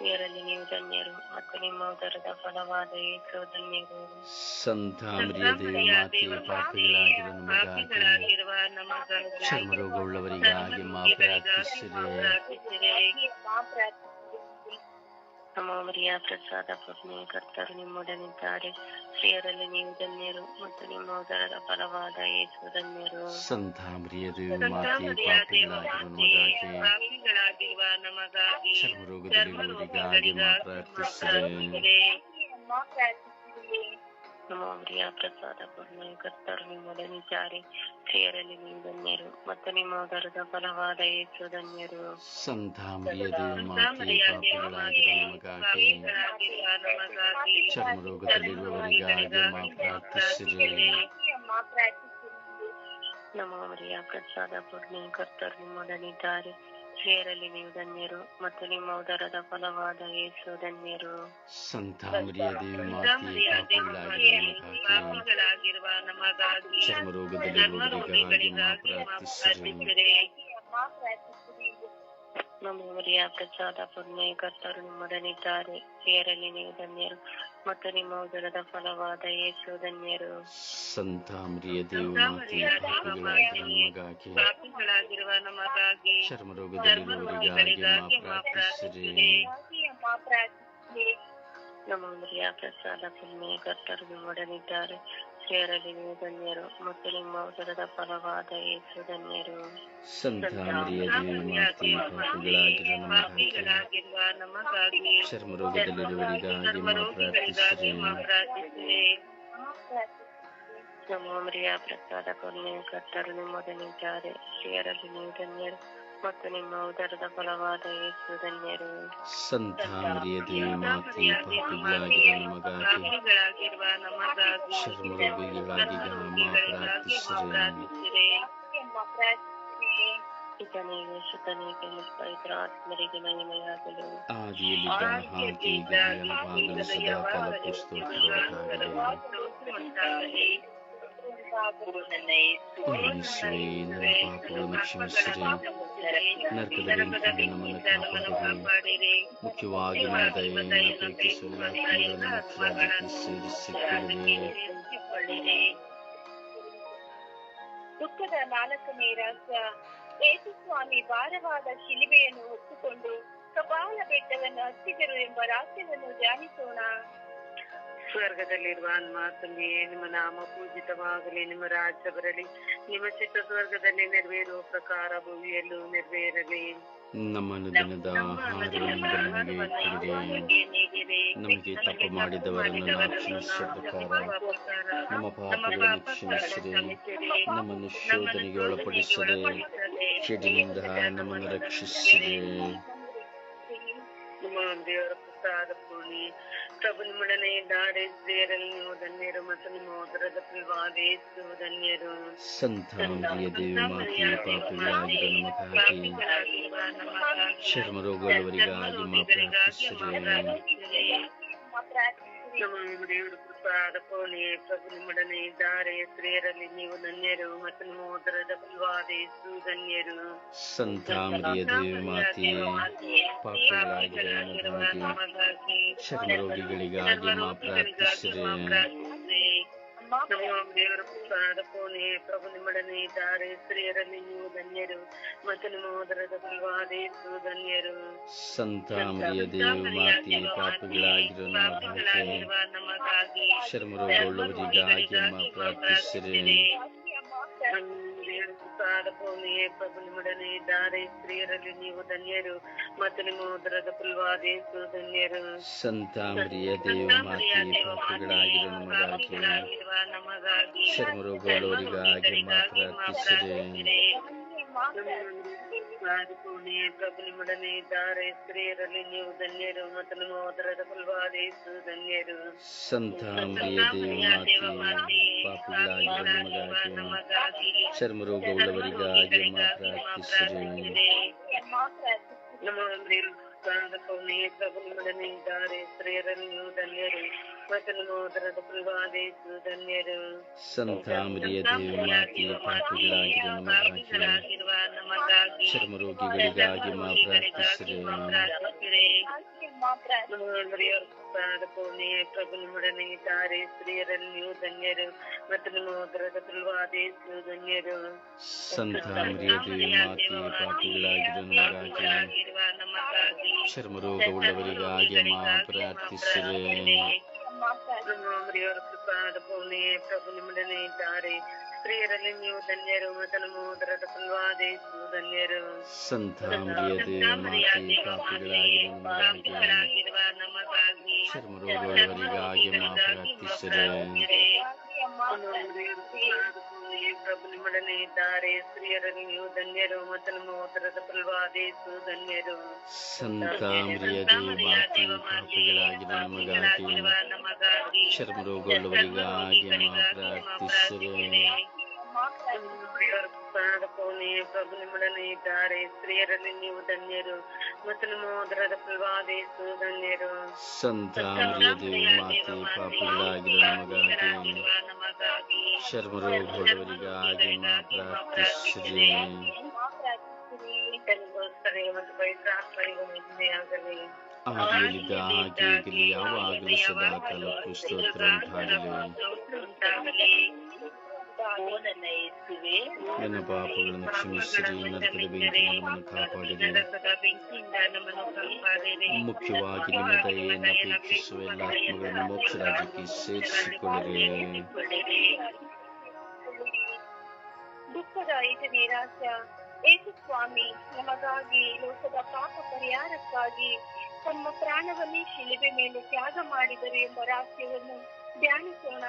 ಮತ್ತು ನಿಮ್ಮ ಉದರದ ಫಲವಾದ ಯೇಸು ಧನ್ಯರು. ಸಂತ ಮರಿಯ ದೇವ ಮಾತೆ ಪಾಪಿಗಳಾಗಿರುವ ನಮಗಾಗಿ ಪಾಪಿಗಳಾಗಿರುವ ನಮಗಾಗಿ ಚರ್ಮರೋಗವುಳ್ಳವರಿಗಾಗಿ ಅಮ್ಮ ಪ್ರಾರ್ಥಿಸಿರಿ ಮರಿಯ ಪ್ರಸಾದ ಪೂರ್ಣೆಯ ಕರ್ತರು ನಿಮ್ಮೊಡನಿದ್ದಾರೆ ಸೇರಲಿ ನೀವು ಧನ್ಯರು ಮತ್ತು ನಿಮ್ಮ ಉದರದ ಫಲವಾದ ಏಸು ಧನ್ಯರು ಪಾಪಿಗಳಾಗಿರುವ ನಮಗಾಗಿ ಚರ್ಮರೋಗವುಳ್ಳವರಿಗಾಗಿ ಅಮ್ಮ ಪ್ರಾರ್ಥಿಸಿರಿ ನಮ್ಮ ಮರಿಯ ಪ್ರಸಾದ ಪತ್ನಿ ಕರ್ತರು ನಿಮ್ಮೊಡನಿದ್ದಾರೆ. ಸ್ತ್ರೀಯರಲ್ಲಿ ನೀವು ಧನ್ಯರು ಮತ್ತು ನಿಮ್ಮ ಉದರದ ಫಲವಾದ ಯೇಸು ಧನ್ಯರು. ಸಂತ ಪಾಪಿಗಳಾಗಿರುವ ನಮಗಾಗಿ ಮರಿಯ ಪ್ರಸಾದ ಪೂರ್ಣ ಕರ್ತರು ನಿಮ್ಮೊಡನಿದ್ದಾರೆ ಸೇರಲಿ ನೀವು ಧನ್ಯರು ಮತ್ತು ನಿಮ್ಮ ಉದರದ ಫಲವಾದ ಯೇಸು ಧನ್ಯರು. ಅಮ್ಮ ನಮ್ಮ ಮರಿಯ ಪ್ರಸಾದ ಪೂರ್ಣ ಕರ್ತರು ನಿಮ್ಮೊಡನಿದ್ದಾರೆ ಸೇರಲಿ ನೀವು ಧನ್ಯರು ಮತ್ತು ನಿಮ್ಮ ಉದರದ ಫಲವಾದ ಯೇಸು ಧನ್ಯರು. ಸಂತ ಪಾಪಿಗಳಾಗಿರುವ ನಮಗಾಗಿ ನಮ್ಮ ಮರಿಯ ಪ್ರಸಾದ ಪುಣ್ಯ ಕರ್ತರು ನಿಮ್ಮೊಡನಿದ್ದಾರೆ. ಸೇರಲಿ ನೀವು ಧನ್ಯರು. ಮತ್ತು ನಿಮ್ಮ ಉದರದ ಫಲವಾದ ಯೇಸು ಧನ್ಯರು. ಸಂತಾಮ್ರಿಯ ನಮಗಾಗಿ ಪಾಪಿಗಳಾಗಿರುವ ನಮಗಾಗಿ ಚರ್ಮರೋಗದಲ್ಲಿರುವವರಿಗಾಗಿ ಪ್ರಾರ್ಥಿಸಿರಿ ನಮ್ಮ ಪ್ರಸಾದ ಪುಣ್ಯ ಕರ್ತರು ನಿಮ್ಮೊಡನಿದ್ದಾರೆ ಸೇರಲಿ ನೀವು ಧನ್ಯರು ಮತ್ತು ನಿಮ್ಮ ಉದರದ ಫಲವಾದ ಯೇಸು ಧನ್ಯರು ಸಂತ ಮರಿಯ ದೇವ ಮಾತೆ ಪಾಪಿಗಳಾಗಿರುವ ನಮಗಾಗಿ ಪಾಪಿಗಳಾಗಿರುವ ನಮಗಾಗಿ ಚರ್ಮರೋಗದಲ್ಲಿರುವವರಿಗಾಗಿ ಅಮ್ಮ ಪ್ರಾರ್ಥಿಸಿರಿ ನಮ್ಮ ಮರಿಯ ಪ್ರಸಾದ ಪುಣ್ಯ ಕರ್ತರು ನಿಮ್ಮೊಡನಿದ್ದಾರೆ ಸೇರಲಿ ನೀವು ಧನ್ಯರು ಮತ್ತು ನಿಮ್ಮ ಉದರದ ಫಲವಾದ ಯೇಸು ಧನ್ಯರು ಸಂತ ಮರಿಯ ದೇವ ಮಾತೆ ಪಾಪಿಗಳಾಗಿರುವ ನಮಗಾಗಿ ಪಾಪಿಗಳಾಗಿರುವ ನಮಗಾಗಿ ಚರ್ಮರೋಗಿಗಳಾಗಿ ಅಮ್ಮ ಪ್ರಾರ್ಥಿಸಿರಿ ಇತನಿಗೆ ಸುತನಿಗೆ ಮತ್ತು ಇತರ ಆತ್ಮರಿಗೆ ಮಹಿಮೆಯಾಗಲು ಆದಿಯಲ್ಲಿದ್ದ ಹಾಗೆ ಈಗ ಯಾವಾಗಲೂ ಸದಾಕಾಲ ಸ್ತೋತ್ರವಾಗಲಿ ಯೇಸುವೇ ನನ್ನ ಪಾಪಗಳನ್ನು ಕ್ಷಮಿಸಿರಿ ನರಕದ ಬೆಂಕಿಯಿಂದ ನಮ್ಮನ್ನು ಕಾಪಾಡಿರಿ ಮುಖ್ಯವಾಗಿ ನನ್ನ ದಯೆಯನ್ನು ಅಪೇಕ್ಷಿಸುವ ಆತ್ಮಗಳನ್ನು ಮುಖ್ಯವಾಗಿ ಸೇರಿಸಿಕೊಳ್ಳಿರಿ ದುಃಖದ ನಾಲ್ಕನೇ ರಹಸ್ಯ ಯೇಸು ಸ್ವಾಮಿ ಭಾರವಾದ ಶಿಲಿಬೆಯನ್ನು ಹೊತ್ತುಕೊಂಡು ಕಪಾಲ ಬೆಟ್ಟವನ್ನು ಹತ್ತಿದರು ಎಂಬ ರಹಸ್ಯವನ್ನು ಧ್ಯಾನಿಸೋಣ ಸ್ವರ್ಗದಲ್ಲಿರುವ ತಂದೆಯೇ ನಿಮ್ಮ ನಾಮ ಪೂಜಿತವಾಗಲಿ ನಿಮ್ಮ ರಾಜ್ಯ ಬರಲಿ ನಿಮ್ಮ ಚಿತ್ತ ಸ್ವರ್ಗದಲ್ಲಿ ನೆರವೇರುವ ಪ್ರಕಾರ ಭೂಮಿಯಲ್ಲೂ ನೆರವೇರಲಿ. ನಮ್ಮನ್ನು ದಿನದ ನಮಗೆ ತಪ್ಪು ಮಾಡಿದವರನ್ನು ನಮ್ಮ ಪಾಪಗಳನ್ನು ಕ್ಷಮಿಸಿರಿ. ನಮ್ಮನ್ನು ಶೋಧನೆಗೆ ಒಳಪಡಿಸದೆ ಕೆಡಿನಿಂದ ನಮ್ಮನ್ನು ರಕ್ಷಿಸಿರಿ. ನಿಮ್ಮ ದೇವರ ಪುತ್ರ ಪ್ರಭು ನಿಮ್ಮೊಡನೆ ಧನ್ಯರು ಮತ್ತು ನಿಮ್ಮ ಉದರದ ಫಲವಾದ ಯೇಸು ಧನ್ಯರು ಸಂತ ಮರಿಯ ದೇವ ಮಾತೆ ಪಾಪಿಗಳಾಗಿರೋ ನಮಗಾಗಿ ಪಾಪಿಗಳಾಗಿರುವ ನಮಗಾಗಿ ಚರ್ಮರೋಗದವರಿಗಾಗಿ ಮಾ ನಮ್ಮ ದೇವರು ಪ್ರಸಾದ ಪೂರ್ಣಿ ಪ್ರಭು ನಿಮ್ಮೊಡನೆ ಇದ್ದಾರೆ. ಸ್ತ್ರೀಯರಲ್ಲಿ ನೀವು ಧನ್ಯರು ಮತ್ತು ನಿಮ್ಮ ಉದರದ ಫಲವಾದ ಯೇಸು ಧನ್ಯರು ಸಂತ ಮರಿಯ ದೇವ ಮಾತೆ ಪಾಪಿಗಳಾಗಿರೋ ನಮಗಾಗಿ ಚರ್ಮರೋಗಿಗಳಿಗಾಗಿ ಮಾ ಪ್ರಾರ್ಥಿಸಿರಿ ನಮ್ಮ ದೇವರ ಪುತ್ರನಾದ ಪೂರ್ಣಿ ಪ್ರಭು ನಿಮ್ಮೊಡನೆ ಇದ್ದಾರೆ. ಸ್ತ್ರೀಯರಲ್ಲಿ ನೀವು ಧನ್ಯರು ಮತ್ತು ನಿಮ್ಮ ಉದರದ ಧನ್ಯರು. ಸಂತ ಮರಿಯ ಪಾಪಿಗಳಾಗಿರುವ ನಮಗಾಗಿ ಪ್ರಾರ್ಥಿಸಿರಿ. ಭೂಮಿಯೇ ಪ್ರಭು ನಿಮ್ಮೊಡನೆ ಇದ್ದಾರೆ. ಸ್ತ್ರೀಯರಲ್ಲಿ ನೀವು ಧನ್ಯರು ಮತ್ತು ನಿಮ್ಮ ಉದರದ ಧನ್ಯರು. ಸಂತ ಮರಿಯ ದೇವ ನಮಗಾಗಿ ನಮಗಾಗಿ ಮಾತ್ರ ಪ್ರಾರ್ಥಿಸಿದೆ ಸಾಧುಪೂರ್ಣಿಯೇ ಪ್ರಭು ನಿಮ್ಮೊಡನೆ ಇದ್ದಾರೆ ಸ್ತ್ರೀಯರಲ್ಲಿ ನೀವು ಧನ್ಯರು ಮತ್ತು ನಿಮ್ಮ ಉದರದ ಫಲವಾದೇಸು ಧನ್ಯರು ಸಂತ ಮರಿಯ ದೇವ ಮಾತೆ ಪಾಪಿಗಳಾಗಿರೋ ನಮಗಾಗಿ ಚರ್ಮರೋಗವುಳ್ಳವರಿಗಾಗಿ ಮಾ ಪ್ರಾರ್ಥಿಸಿದೆ ನಮ್ಮ ಸಾಧುಪೂರ್ಣಿಯೇ ಪ್ರಭು ನಿಮ್ಮೊಡನೆ ಇದ್ದಾರೆ ಸ್ತ್ರೀಯರಲ್ಲಿ ನೀವು ಧನ್ಯರು ಮತ್ತು ನಿಮ್ಮ ಉದರದ ಫಲವಾದೇಸು ಧನ್ಯರು ಸಂತ ಮರಿಯ ದೇವ ಮಾತೆ ಪಾಪಿಗಳಾಗಿರೋ ನಮಗಾಗಿ ನಮಗಾಗಿ ಚರ್ಮರೋಗಿಗಳಿಗಾಗಿ ಮಾ ಪ್ರಾರ್ಥಿಸಿದೆ ಪೂರ್ಣಿಯೇ ಪ್ರಭು ನಿಮ್ಮೊಡನೆ ಇದ್ದಾರೆ ಸ್ತ್ರೀಯರಲ್ಲಿ ನೀವು ಧನ್ಯರು ಮತ್ತು ನಿಮ್ಮ ಉದರದ ಫಲವಾದೇಸು ಧನ್ಯರು ಸಂತ ಮರಿಯ ದೇವ ಮಾತೆ ಸ್ತ್ರೀಯರಲ್ಲಿ ನೀವು ಧನ್ಯರು ಮತ್ತು ನಮ್ಮ ಉದರದ ಧನ್ಯರು. ಸಂತ ಮರಿಯ ದೇವ ಮಾತೆ ಪಾಪಿಗಳಾಗಿರೋ ನಮಗಾಗಿ ನಮಗಾಗಿ ಚರ್ಮರೋಗವುಳ್ಳವರಿಗಾಗಿ ಮಾ ಪ್ರಾರ್ಥಿಸಿದೆ ಪ್ರಭು ನಿಮ್ಮೊಡನೆ ಇದ್ದಾರೆ. ಸ್ತ್ರೀಯರಲ್ಲಿ ನೀವು ಧನ್ಯರು ಮತ್ತು ನಮ್ಮ ಉದರದ ಫಲವಾದೇಸು ಧನ್ಯರು ಸಂತಾಮ್ರಿಯ ನಮಗಾಗಿ ಚರ್ಮರೋಗವುಳ್ಳವರಿಗಾಗಿ ಮಾ ಪ್ರಾರ್ಥಿಸಿದೆ ಪೂರ್ಣಿಯೇ ಪ್ರಭು ನಿಮ್ಮೊಡನೆ ಇದ್ದಾರೆ ಸ್ತ್ರೀಯರಲ್ಲಿ ನೀವು ಧನ್ಯರು ಮತ್ತು ನಿಮ್ಮ ಉದರದ ಫಲವಾದೇಸು ಧನ್ಯರು ಸಂತ ಮರಿಯ ದೇವ ಮಾತೆ ಪಾಪಿಗಳಾಗಿರೋ ನಮಗಾಗಿ ಈಗಲೇ ಯಾವಾಗಲೂ ಸದಾ ಕಾಲಕ್ಕೂ ಸ್ತೋತ್ರ ಉಂಟಾಗಲಿ ನನ್ನ ಯೇಸುವೆ ನನ್ನ ಪಾಪಗಳನ್ನು ಕ್ಷಮಿಸಿರಿ ನರಕದ ಬೆಂಕಿ ನಮ್ಮನ್ನು ಕಾಪಾಡಿದೆ ನರಕದ ಬೆಂಕಿಯಿಂದ ನಮ್ಮನ್ನು ಕಾಪಾಡಿರಿ ಮುಖ್ಯವಾಗಿ ನಿಮ್ಮ ದಯೆಯನ್ನು ಅಪೇಕ್ಷಿಸುವ ಎಲ್ಲ ಆತ್ಮಗಳನ್ನು ಮೋಕ್ಷ ರಾಜ್ಯಕ್ಕೆ ಸೇರಿಸಿಕೊಳ್ಳಿರಿ ದುಃಖದ ಐದನೇ ರಹಸ್ಯ ಏಸು ಸ್ವಾಮಿ ನಮಗಾಗಿ ಲೋಕದ ಪಾಪ ಪರಿಹಾರಕ್ಕಾಗಿ ತಮ್ಮ ಪ್ರಾಣವನ್ನೇ ಶಿಲುಬೆ ಮೇಲೆ ತ್ಯಾಗ ಮಾಡಿದರು ಎಂಬ ರಹಸ್ಯವನ್ನು ಧ್ಯಾನಿಸೋಣ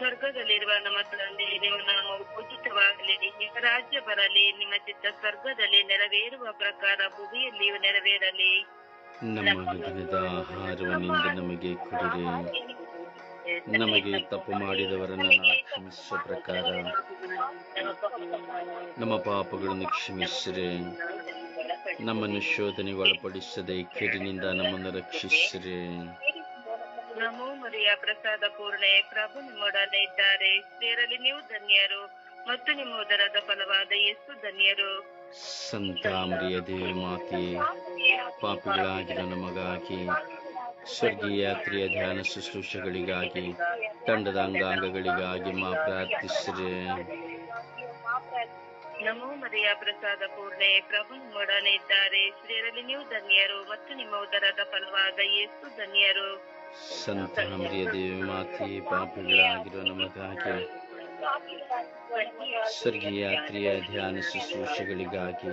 ಸ್ವರ್ಗದಲ್ಲಿರುವ ನಮ್ಮ ತಂದೆ ನಿಮ್ಮ ನಾಮ ಪೂಜಿತವಾಗಲಿ ನಿಮ್ಮ ರಾಜ್ಯ ಬರಲಿ ನಿಮ್ಮ ಚಿತ್ತ ಸ್ವರ್ಗದಲ್ಲಿ ನೆರವೇರುವ ಪ್ರಕಾರ ಭೂಮಿಯಲ್ಲಿಯೂ ನೆರವೇರಲಿ. ನಮ್ಮ ದಿನದ ಆಹಾರವನ್ನಿಂದ ನಮಗೆ ಕೊಡಿರಿ. ನಮಗೆ ತಪ್ಪು ಮಾಡಿದವರನ್ನು ಕ್ಷಮಿಸುವ ಪ್ರಕಾರ ನಮ್ಮ ಪಾಪಗಳನ್ನು ಕ್ಷಮಿಸಿರಿ. ನಮ್ಮನ್ನು ಶೋಧನೆಗೆ ಒಳಪಡಿಸದೆ ಕೆಡಿನಿಂದ ನಮ್ಮನ್ನು ರಕ್ಷಿಸಿರಿ. ನಮೋ ಮರಿಯ ಪ್ರಸಾದ ಪೂರ್ಣೆ. ಪ್ರಭು ನಿಮ್ಮೊಡನೆ ಇದ್ದಾರೆ. ಸ್ತ್ರೀಯರಲ್ಲಿ ನೀವು ಧನ್ಯರು ಮತ್ತು ನಿಮ್ಮ ಉದರದ ಫಲವಾದ ಎಷ್ಟು ಧನ್ಯರು. ಸಂತ ಮರಿಯ ದೇವಿ ಮಾತೆ ಪಾಪಿಗಳಾಗಿರೋ ನಮಗಾಗಿ ಸ್ವರ್ಗೀಯ ಯಾತ್ರೆಯ ಧ್ಯಾನ ಶುಶ್ರೂಷಗಳಿಗಾಗಿ ತಂಡದ ಅಂಗಾಂಗಗಳಿಗಾಗಿ ಮಾ ಪ್ರಾರ್ಥಿಸಿರಿ. ನಮೋ ಮರಿಯ ಪ್ರಸಾದ ಪೂರ್ಣೆ. ಪ್ರಭು ನಿಮ್ಮೊಡನೆ ಇದ್ದಾರೆ. ಸ್ತ್ರೀಯರಲ್ಲಿ ನೀವು ಧನ್ಯರು ಮತ್ತು ನಿಮ್ಮ ಉದರದ ಫಲವಾದ ಎಷ್ಟು ಧನ್ಯರು. ಸಂತ ಮರಿಯ ದೇವಿ ಮಾತೆ ಪಾಪಿಗಳಾಗಿರೋ ನಮಗಾಗಿ ಸ್ವರ್ಗೀಯ ಯಾತ್ರೆಯ ಧ್ಯಾನ ಶುಶ್ರೂಷೆಗಳಿಗಾಗಿ,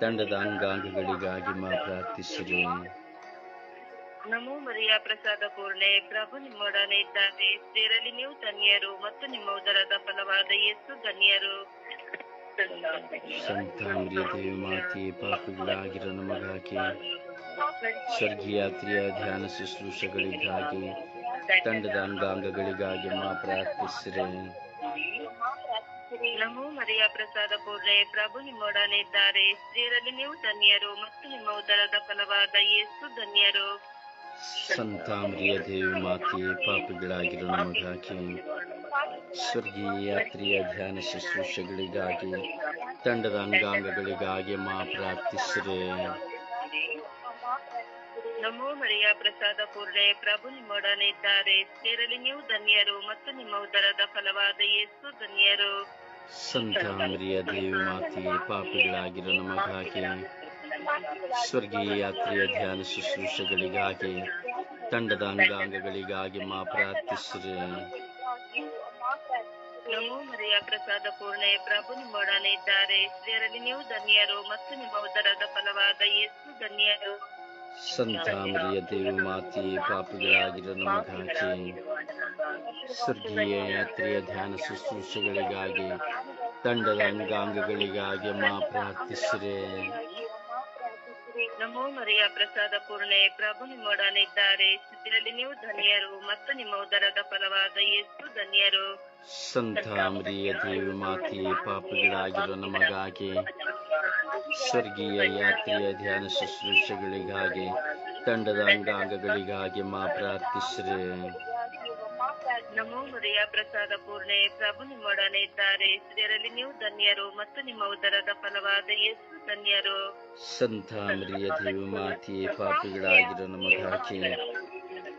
ತಂಡದ ಅಂಗಾಂಗಗಳಿಗಾಗಿ ಮಾ ಪ್ರಾರ್ಥಿಸಿರಿ. ನಮೋ ಮರಿಯ ಪ್ರಸಾದ ಪೂರ್ಣೆ, ಪ್ರಭು ನಿಮ್ಮೊಡನೆ ಇದ್ದಾರೆ ಸೇರಲಿ ನೀವು ಧನ್ಯರು ಮತ್ತು ನಿಮ್ಮ ಉದರದ ಫಲವಾದ ಎಷ್ಟು ಧನ್ಯರು. ದೇವ ಮಾತೆ ಪಾಪಿಗಳಾಗಿರೋ ನಮಗಾಗಿ ಸ್ವರ್ಗೀಯ ಯಾತ್ರೆಯ ಧ್ಯಾನ ಶುಶ್ರೂಷಗಳಿಗಾಗಿ ತಂಡದ ಅಂಗಾಂಗಗಳಿಗಾಗಿ ಮಾ ಪ್ರಾರ್ಥಿಸಿರೆ. ನಮೋ ಮರಿಯ ಪ್ರಸಾದ ಪೂರ್ಣೆ ಪ್ರಭು ನಿಮ್ಮೊಡನೆ ಇದ್ದಾರೆ ಸ್ತ್ರೀಯರಲ್ಲಿ ನೀವು ಧನ್ಯರು ಮತ್ತು ನಿಮ್ಮ ಉದರದ ಫಲವಾದ ಯೇಸು ಧನ್ಯರು. ಸಂತಾಮ್ರಿಯ ದೇವಿ ಮಾತೆ ಪಾಪಿಗಳಾಗಿರೋ ನಮಗಾಗಿ ಸ್ವರ್ಗೀಯ ಯಾತ್ರೆಯ ಧ್ಯಾನ ಶುಶ್ರೂಷೆಗಳಿಗಾಗಿ ತಂಡದ ಅಂಗಾಂಗಗಳಿಗಾಗಿ ಮಾ ಪ್ರಾರ್ಥಿಸಿರಿ. ನಮೋ ಮರಿಯ ಪ್ರಸಾದ ಪೂರ್ಣೆ ಪ್ರಭು ನಿಮ್ಮೊಡನೆ ಇದ್ದಾರೆ ಸೇರಲಿ ನೀವು ಧನ್ಯರು ಮತ್ತು ನಿಮ್ಮ ಉದರದ ಫಲವಾದ ಯೇಸು ಧನ್ಯರು. ಸಂತ ಮರಿಯ ದೇವಿ ಮಾತೆ ಪಾಪಿಗಳಾಗಿರೋ ನಮಗಾಗಿ ಸ್ವರ್ಗೀಯ ಯಾತ್ರೆಯ ಧ್ಯಾನ ಶುಶ್ರೂಷೆಗಳಿಗಾಗಿ ತಂಡದ ಅಂಗಾಂಗಗಳಿಗಾಗಿ ಮಾ ಪ್ರಾರ್ಥಿಸಿರಿ. ನಮೋ ಮರಿಯ ಪ್ರಸಾದ ಪೂರ್ಣೆ ಪ್ರಭು ನಿಮ್ಮೊಡನೆ ಇದ್ದಾರೆ ಸ್ತ್ರೀಯರಲ್ಲಿ ನೀವು ಧನ್ಯರು ಮತ್ತು ನಿಮ್ಮ ಉದರದ ಫಲವಾದ ಯೇಸು ಧನ್ಯರು. ಸಂತ ಮರಿಯ ದೇವಿ ಮಾತೆಯೇ ಪಾಪಿಗಳಾಗಿರೋ ನಮಗಾಗಿ ಸ್ವರ್ಗೀಯ ಯಾತ್ರೆಯ ಧ್ಯಾನ ಶುಶ್ರೂಷೆಗಳಿಗಾಗಿ ತಂಡದ ಅಂಗಾಂಗಗಳಿಗಾಗಿ ಮಾ ಪ್ರಾರ್ಥಿಸಿರೆ. ನಮೋ ಮರಿಯ ಪ್ರಸಾದ ಪೂರ್ಣೆ, ಪ್ರಭು ನಿಮ್ಮೊಡನಿದ್ದಾರೆ ಸ್ತ್ರೀಯರಲ್ಲಿ ನೀವು ಧನ್ಯರು, ಮತ್ತು ನಿಮ್ಮ ಉದರದ ಫಲವಾದ ಯೇಸು ಧನ್ಯರು. ಸಂತಾಮರಿಯ ದೇವಿ ಮಾತೆ, ಪಾಪಿಗಳಾಗಿರೋ ನಮಗಾಗಿ ಸ್ವರ್ಗೀಯ ಯಾತ್ರೆಯ ಧ್ಯಾನ ಶುಶ್ರೂಷೆಗಳಿಗಾಗಿ, ತಂಡದ ಅಂಗಾಂಗಗಳಿಗಾಗಿ ಮಾ ಪ್ರಾರ್ಥಿಸಿರೆ. ನಮೋ ಮರಿಯ ಪ್ರಸಾದ ಪೂರ್ಣೆ, ಪ್ರಭು ನಿಮ್ಮೊಡನೆ ಇದ್ದಾರೆ. ಇದರಲ್ಲಿ ನೀವು ಧನ್ಯರು ಮತ್ತು ನಿಮ್ಮ ಉದರದ ಫಲವಾದ ಯೇಸು ಧನ್ಯರು. ಸಂತ ಮರಿಯ ದೇವಿ ಮಾತೆಯೇ, ಪಾಪಿಗಳಾಗಿರೋ ನಮಗಾಗಿ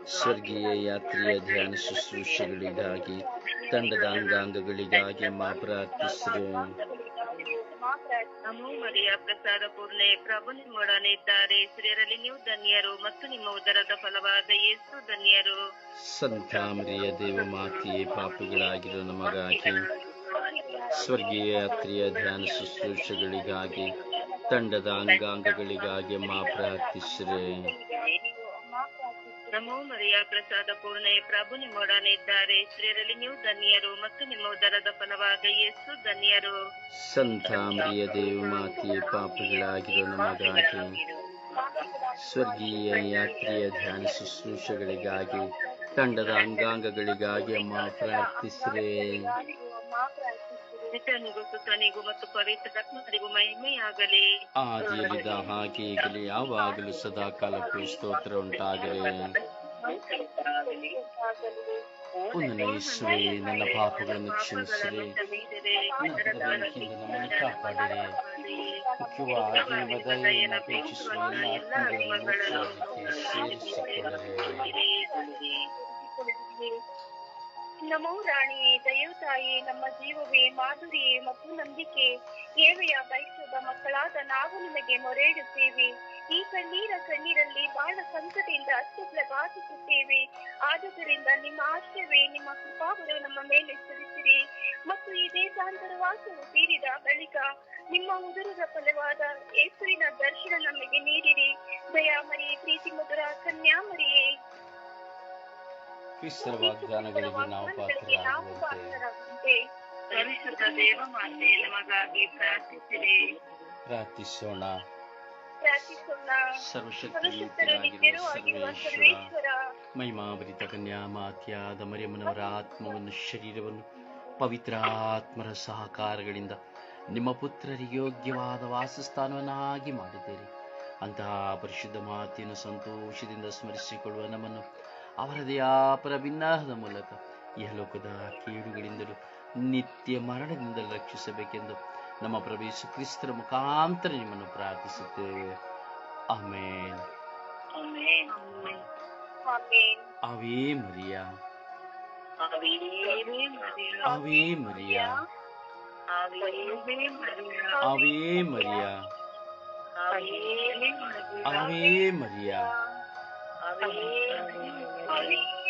ಸ್ವರ್ಗೀಯ ಯಾತ್ರೆಯ ಧ್ಯಾನ ಶುಶ್ರೂಷೆಗಳಿಗಾಗಿ ತಂಡದ ಅಂಗಾಂಗಗಳಿಗಾಗಿ ಮಾ ಪ್ರಾರ್ಥಿಸಿರೆ ನಮೋ ಮರಿಯ ಪ್ರಸಾದ ಪೂರ್ಣೆ ಪ್ರಭು ನಿಮ್ಮೊಡನೆ ಇದ್ದಾರೆ ಸ್ತ್ರೀಯರಲ್ಲಿ ನೀವು ಧನ್ಯರು ಮತ್ತು ನಿಮ್ಮ ಉದರದ ಫಲವಾದ ಯೇಸು ಧನ್ಯರು. ಸಂತ ಮರಿಯ, ದೇವ ಮಾತೆಯೇ, ಪಾಪಿಗಳಾಗಿರೋ ನಮಗಾಗಿ ಸ್ವರ್ಗೀಯ ಯಾತ್ರೆಯ ಧ್ಯಾನ ಶುಶ್ರೂಷಗಳಿಗಾಗಿ, ತಂಡದ ಅಂಗಾಂಗಗಳಿಗಾಗಿ ಮಾ ಪ್ರಾರ್ಥಿಸಿರೆ. ನಮೋ ಮರಿಯ, ಪ್ರಸಾದ ಪೂರ್ಣೆ, ಪ್ರಭು ನಿಮ್ಮೊಡನೆ ಇದ್ದಾರೆ. ನೀವು ಧನ್ಯರು ಮತ್ತು ನಿಮ್ಮ ಉದರದ ಫಲವಾದ ಯೇಸು ಧನ್ಯರು. ಸಂತ ಮರಿಯ ಪಾಪಿಗಳಾಗಿರೋ ನಮಗಾಗಿ ಸ್ವರ್ಗೀಯ ಯಾತ್ರೆಯ ಧ್ಯಾನ ಶುಶ್ರೂಷಗಳಿಗಾಗಿ ತಂಡದ ಅಂಗಾಂಗಗಳಿಗಾಗಿ ಅಮ್ಮ ಪ್ರಾರ್ಥಿಸಿರೆ. ಪಿತನಿಗೂ ಸುತನಿಗೂ ಮತ್ತು ಪವಿತ್ರಾತ್ಮರಿಗೂ ಮಹಿಮೆಯಾಗಲಿ. ಆದಿಯಲ್ಲಿದ್ದ ಹಾಗೆ ಈಗಲೇ ಯಾವಾಗಲೂ ಸದಾ ಕಾಲಕ್ಕೂ ಸ್ತೋತ್ರ ಉಂಟಾಗಲಿ. ನನ್ನ ಪಾಪಗಳನ್ನು ಕ್ಷಮಿಸಿರಿ. ನಮ್ಮನ್ನು ಕಾಪಾಡಿರಿ. ಮುಖ್ಯವಾಗಿ ಅಪೇಕ್ಷಿಸುವ ಆತ್ಮಗಳನ್ನು ಸೇರಿಸಿಕೊಳ್ಳಿರಿ ನಮೋ ರಾಣಿಯೇ ದಯವುತಾಯಿ ನಮ್ಮ ಜೀವವೇ, ಮಾಧುರಿಯೇ ಮತ್ತು ನಂಬಿಕೆ. ಏವೆಯ ಬಯಸದ ಮಕ್ಕಳಾದ ನಾವು ನಿಮಗೆ ಮೊರೆಯಿಡುತ್ತೇವೆ. ಈ ಕಣ್ಣೀರ ಕಣ್ಣೀರಲ್ಲಿ ಬಹಳ ಸಂಕಟದಿಂದ ಅಷ್ಟು ಪ್ರಭಾತಿಸುತ್ತೇವೆ ಆದುದರಿಂದ ನಿಮ್ಮ ಆಶ್ರಯವೇ, ನಿಮ್ಮ ಕೃಪಾವರು ನಮ್ಮ ಮೇಲೆ ಸುರಿಸಿರಿ. ಮತ್ತು ಈ ದೇಶಾಂತರವಾಸವು ತೀರಿದ ಬಳಿಕ ನಿಮ್ಮ ಉದರದ ಫಲವಾದ ಏಸುವಿನ ದರ್ಶನ ನಮಗೆ ನೀಡಿರಿ. ದಯಾಮರಿ ಪ್ರೀತಿ ಮಧುರ ಕನ್ಯಾಮರಿಯೇ. ಕ್ರಿಸ್ತರ ವಾಗ್ದಾನಗಳಿಗೆ ನಾವು ಪಾತ್ರರಾಗುವಂತೆ ಪ್ರಾರ್ಥಿಸೋಣ. ಸರ್ವಶಕ್ತಿಯುತನಾಗಿರುವ ಮಹಿಮಾಭರಿತ ಕನ್ಯಾ ಮಾತ್ಯಾದ ಮರಿಯಮ್ಮನವರ ಆತ್ಮವನ್ನು ಶರೀರವನ್ನು ಪವಿತ್ರಾತ್ಮರ ಸಹಕಾರಗಳಿಂದ ನಿಮ್ಮ ಪುತ್ರರಿಗೆ ಯೋಗ್ಯವಾದ ವಾಸಸ್ಥಾನವನ್ನಾಗಿ ಮಾಡಿದ್ದೀರಿ. ಅಂತಹ ಪರಿಶುದ್ಧ ಮಾತೆಯನ್ನು ಸಂತೋಷದಿಂದ ಸ್ಮರಿಸಿಕೊಳ್ಳುವ ನಮ್ಮನ್ನು ಅವರ ದಯಾಪರ ಭಿನ್ನಾಹದ ಮೂಲಕ ಇಹಲೋಕದ ಕೇಡುಗಳಿಂದಲೂ ನಿತ್ಯ ಮರಣದಿಂದ ರಕ್ಷಿಸಬೇಕೆಂದು ನಮ್ಮ ಪ್ರವೇಶ ಕ್ರಿಸ್ತರ ಮುಖಾಂತರ ನಿಮ್ಮನ್ನು ಪ್ರಾರ್ಥಿಸುತ್ತೇವೆ. ಆಮೇನ್. ಅವೇ ಮರಿಯಾ. ಅವೇ ಮರಿಯಾ. ಅವೇ ಮರಿಯ. ಅವೇ ಮರಿಯಾ. ಆವೆ ಮರಿಯ. ಆಮೆನ್